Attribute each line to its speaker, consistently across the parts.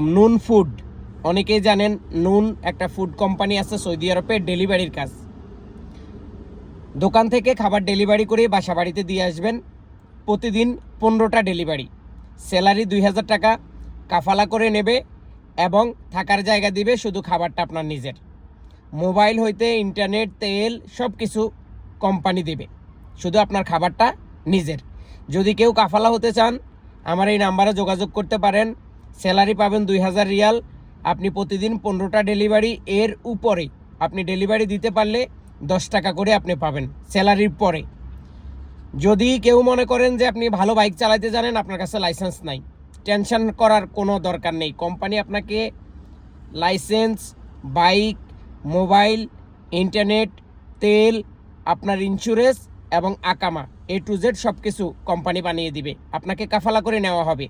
Speaker 1: নুন ফুড। অনেকেই জানেন নুন একটা ফুড কোম্পানি আছে, সৌদি আরবে ডেলিভারির কাজ। দোকান থেকে খাবার ডেলিভারি করে বাসা বাড়িতে দিয়ে আসবেন। প্রতিদিন পনেরোটা ডেলিভারি। স্যালারি দুই হাজার টাকা, কাফালা করে নেবে এবং থাকার জায়গা দিবে শুধু খাবারটা আপনার নিজের। মোবাইল হইতে ইন্টারনেট, তেল সব কিছু কোম্পানি দেবে। শুধু আপনার খাবারটা নিজের। যদি কেউ কাফালা হতে চান, আমার এই নাম্বারে যোগাযোগ করতে পারেন। স্যালারি পাবেন দুই হাজার রিয়াল। আপনি প্রতিদিন পনেরোটা ডেলিভারি, এর উপরে আপনি ডেলিভারি দিতে পারলে দশ টাকা করে আপনি পাবেন স্যালারির পরে। যদি কেউ মনে করেন যে আপনি ভালো বাইক চালাতে জানেন, আপনার কাছে লাইসেন্স নাই। টেনশন করার কোনো দরকার নেই। কোম্পানি আপনাকে লাইসেন্স, বাইক, মোবাইল, ইন্টারনেট, তেল, আপনার ইন্স্যুরেন্স এবং আকামা এ টু জেড সব কিছু কোম্পানি বানিয়ে দিবে। আপনাকে কাফালা করে নেওয়া হবে।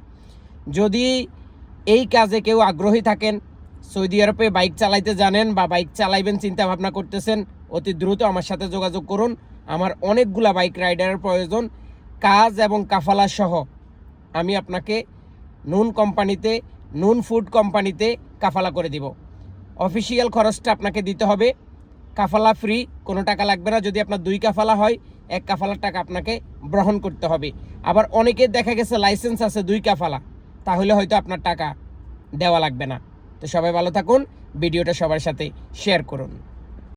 Speaker 1: যদি এই কাজে কেউ আগ্রহী থাকেন? সৌদি আরবে বাইক চালাইতে জানেন বা বাইক চালাইবেন চিন্তা ভাবনা করতেছেন? অতি দ্রুত আমার সাথে যোগাযোগ করুন। আমার অনেকগুলা বাইক রাইডারের প্রয়োজন, কাজ এবং কাফালা সহ। আমি আপনাকে নুন কোম্পানিতে, নুন ফুড কোম্পানিতে কাফালা করে দিব। অফিসিয়াল খরচটা আপনাকে দিতে হবে। কাফালা ফ্রি, কোনো টাকা লাগবে না। যদি আপনার দুই কাফালা হয়, এক কাফালার টাকা আপনাকে গ্রহণ করতে হবে। আবার অনেকের দেখা গেছে, লাইসেন্স আছে দুই কাফালা। তাহলে হয়তো আপনার টাকা দেওয়া লাগবে না। তো সবাই ভালো থাকুন, ভিডিওটা সবার সাথে শেয়ার করুন।